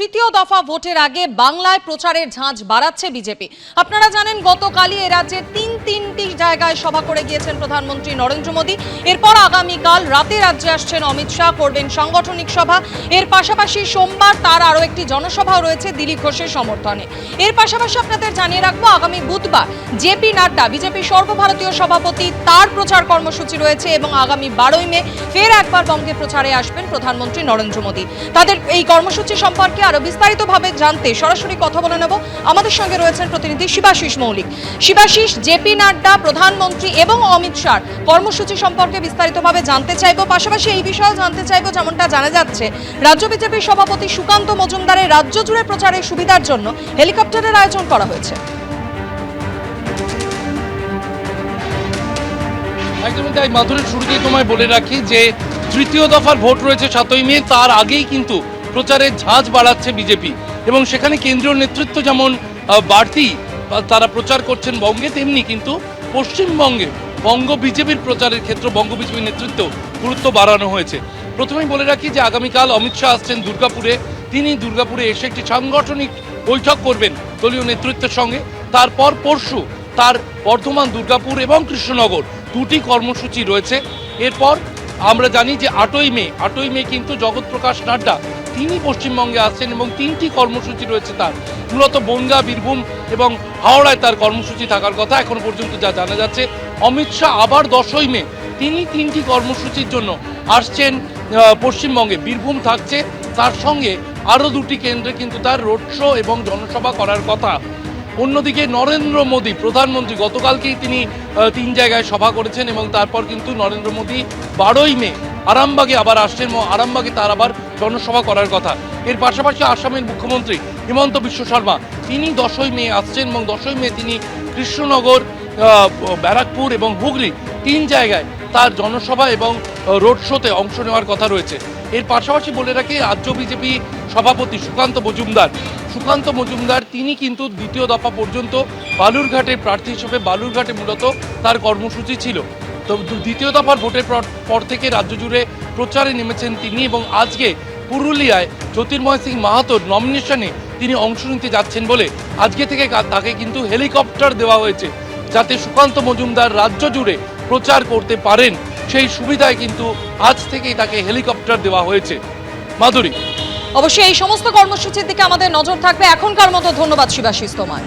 তৃতীয় দফা ভোটের আগে বাংলায় প্রচারের ঝাঁঝ বাড়াচ্ছে বিজেপি। আপনারা জানেন, গতকালই এ রাজ্যের তিন তিনটি জায়গায় সভা করে গিয়েছেন প্রধানমন্ত্রী নরেন্দ্র মোদী। এরপর আগামীকাল রাতে রাজ্যে আসছেন অমিত শাহ, করবেন সাংগঠনিক সভা। এর পাশাপাশি সোমবার তার আরও একটি জনসভাও রয়েছে দিলীপ ঘোষের সমর্থনে। এর পাশাপাশি আপনাদের জানিয়ে রাখব, আগামী বুধবার জেপি নাড্ডা, বিজেপি সর্বভারতীয় সভাপতি, তার প্রচার কর্মসূচি রয়েছে এবং আগামী বারোই মে ফের একবার বঙ্গে প্রচারে আসবেন প্রধানমন্ত্রী নরেন্দ্র মোদী। তাদের এই কর্মসূচি সম্পর্কে আরও বিস্তারিতভাবে জানতে সরাসরি কথা বলে নেব। আমাদের সঙ্গে রয়েছেন প্রতিনিধি শিবাশিস মৌলিক। শিবাশিস, জেপি নাড্ডা, প্রধানমন্ত্রী এবং অমিত শাহ। কর্মসূচি সম্পর্কে বিস্তারিতভাবে জানতে চাইব। পাশাপাশি এই বিষয়েও জানতে চাইব যেমনটা জানা যাচ্ছে, রাজ্য বিজেপির সভাপতি সুকান্ত মজুমদারের রাজ্য জুড়ে প্রচারের সুবিধার জন্য হেলিকপ্টারের আয়োজন করা হয়েছে। একদমই তাই মাধুরীর শুরুতেই তোমায় বলে রাখি যে তৃতীয় দফার ভোট রয়েছে সাতই মে, তার আগেই কিন্তু প্রচারের ঝাঁজ বাড়াচ্ছে বিজেপি। এবং সেখানে কেন্দ্রীয় নেতৃত্ব যেমন বাড়তি তারা প্রচার করছেন বঙ্গে, তেমনি কিন্তু পশ্চিমবঙ্গে বঙ্গ বিজেপির প্রচারের ক্ষেত্রে বঙ্গ বিজেপির নেতৃত্ব গুরুত্ব বাড়ানো হয়েছে। প্রথমেই বলে রাখি যে আগামীকাল অমিত শাহ আসছেন দুর্গাপুরে। তিনি দুর্গাপুরে এসে একটি সাংগঠনিক বৈঠক করবেন দলীয় নেতৃত্বের সঙ্গে। তারপর পরশু তার বর্ধমান, দুর্গাপুর এবং কৃষ্ণনগর দুটি কর্মসূচি রয়েছে। এরপর আমরা জানি যে আটই মে আটই মে কিন্তু জগৎ প্রকাশ নাড্ডা তিনি পশ্চিমবঙ্গে আসছেন এবং তিনটি কর্মসূচি রয়েছে তার। মূলত বনগা, বীরভূম এবং হাওড়ায় তার কর্মসূচি থাকার কথা এখনও পর্যন্ত যা জানা যাচ্ছে। অমিত শাহ আবার দশই মে তিনি তিনটি কর্মসূচির জন্য আসছেন পশ্চিমবঙ্গে। বীরভূম থাকছে, তার সঙ্গে আরও দুটি কেন্দ্রে কিন্তু তার রোড শো এবং জনসভা করার কথা। অন্যদিকে নরেন্দ্র মোদী, প্রধানমন্ত্রী, গতকালকেই তিনি তিন জায়গায় সভা করেছেন এবং তারপর কিন্তু নরেন্দ্র মোদী বারোই মে আরামবাগে আবার আসছেন আরামবাগে তার আবার জনসভা করার কথা। এর পাশাপাশি আসামের মুখ্যমন্ত্রী হিমন্ত বিশ্ব শর্মা, তিনি দশই মে আসছেন এবং দশই মে তিনি কৃষ্ণনগর ব্যারাকপুর এবং হুগলি তিন জায়গায় তার জনসভা এবং রোড শোতে অংশ নেওয়ার কথা রয়েছে। এর পাশাপাশি বলে রাখি, রাজ্য বিজেপি সভাপতি সুকান্ত মজুমদার। সুকান্ত মজুমদার, তিনি কিন্তু দ্বিতীয় দফা পর্যন্ত বালুরঘাটের প্রার্থী হিসেবে বালুরঘাটে মূলত তার কর্মসূচি ছিল। তো দ্বিতীয় দফার ভোটের পর- থেকে রাজ্য জুড়ে প্রচারে নেমেছেন তিনি এবং আজকে পুরুলিয়ায় জ্যোতির্ময় সিং মাহাতোর নমিনেশনে তিনি অংশ নিতে যাচ্ছেন বলে আজকে থেকে তাকে কিন্তু হেলিকপ্টার দেওয়া হয়েছে যাতে সুকান্ত মজুমদার রাজ্য জুড়ে প্রচার করতে পারেন। সেই সুবিধায় কিন্তু আজ থেকেই তাকে হেলিকপ্টার দেওয়া হয়েছে। মাধুরী। অবশ্যই এই সমস্ত কর্মসূচির দিকে আমাদের নজর থাকবে। এখনকার মতো ধন্যবাদ শিবাশিস তোমায়।